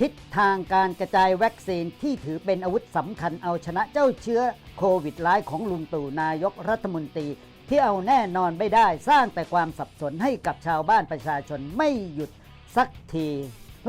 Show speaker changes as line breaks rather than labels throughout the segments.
ทิศทางการกระจายวัคซีนที่ถือเป็นอาวุธสำคัญเอาชนะเจ้าเชื้อโควิดร้ายของลุงตู่นายกรัฐมนตรี ที่เอาแน่นอนไม่ได้สร้างแต่ความสับสนให้กับชาวบ้านประชาชนไม่หยุดสักที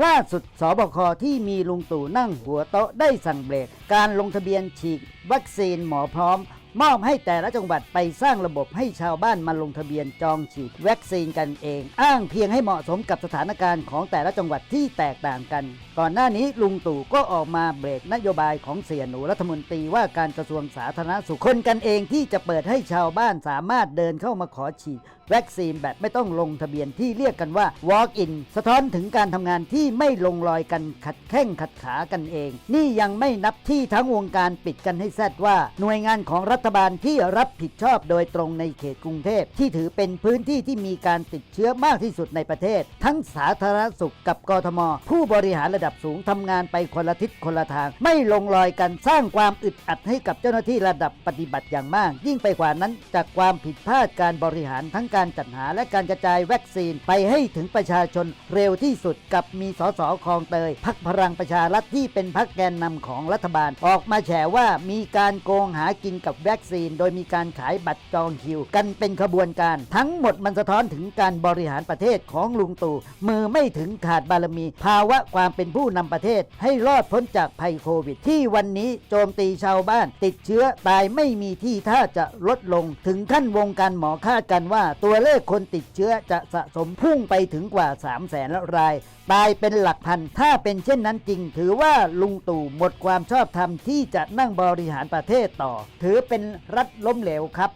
ล่าสุดสบคที่มีลุงตู่นั่งหัวโต๊ะได้สั่งเบรก การลงทะเบียนฉีดวัคซีนหมอพร้อม มอบให้แต่ละจังหวัดไปสร้างระบบให้ชาวบ้านมาลงทะเบียนจองฉีดวัคซีนกันเอง อ้างเพียงให้เหมาะสมกับสถานการณ์ของแต่ละจังหวัดที่แตกต่างกัน ก่อนหน้านี้ลุงตู่ก็ออกมาเบรกนโยบายของเสียหนูรัฐมนตรีว่าการกระทรวงสาธารณสุขคนกันเองที่จะเปิดให้ชาวบ้านสามารถเดินเข้ามาขอฉีดวัคซีนแบบไม่ต้องลงทะเบียนที่เรียกกันว่า walk in สะท้อนถึงการทำงานที่ไม่ลงรอยกันขัดแข้งขัดขากันเอง นี่ยังไม่นับที่ทั้งวงการปิดกันให้แซดว่าหน่วยงานของรัฐฐบาลที่รับผิดชอบโดยตรงในเขตกรุงเทพที่ถือเป็นพื้นที่ที่มีการติดเชื้อมากที่สุดในประเทศ ทั้งสาธารณสุขกับกทม ผู้บริหารระดับสูงทำงานไปคนละทิศคนละทาง ไม่ลงรอยกันสร้างความอึดอัดให้กับเจ้าหน้าที่ระดับปฏิบัติอย่างมาก ยิ่งไปกว่านั้นจากความผิดพลาดการบริหารทั้งการจัดหาและการกระจายวัคซีนไปให้ถึงประชาชนเร็วที่สุดกับมีสสคลองเตยพักพลังประชารัฐที่เป็นพักแกนนำของรัฐบาล ออกมาแฉว่ามีการโกงหากินกับวัคซีน โดยมีการขายบัตรจองคิว กันเป็นขบวนการ ทั้งหมดมันสะท้อนถึงการบริหารประเทศของลุงตู่มือไม่ถึงขาดบารมี ภาวะความเป็นผู้นำประเทศ ให้รอดพ้นจากภัยโควิด ที่วันนี้โจมตีชาวบ้าน ติดเชื้อตายไม่มีที่ท่าจะลดลง ถึงขั้นวงการหมอคาดกันว่า ตัวเลขคนติดเชื้อจะสะสมพุ่งไปถึงกว่า 3 0 0แสนรายตายเป็นหลักพัน ถ้าเป็นเช่นนั้นจริง ถือว่าลุงตู่หมดความชอบธรรมที่จะนั่งบริหารประเทศต่อ ถือเป็นรัฐล้มเหลวครับ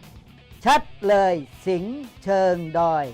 ชัดเลยสิงเชิงดอย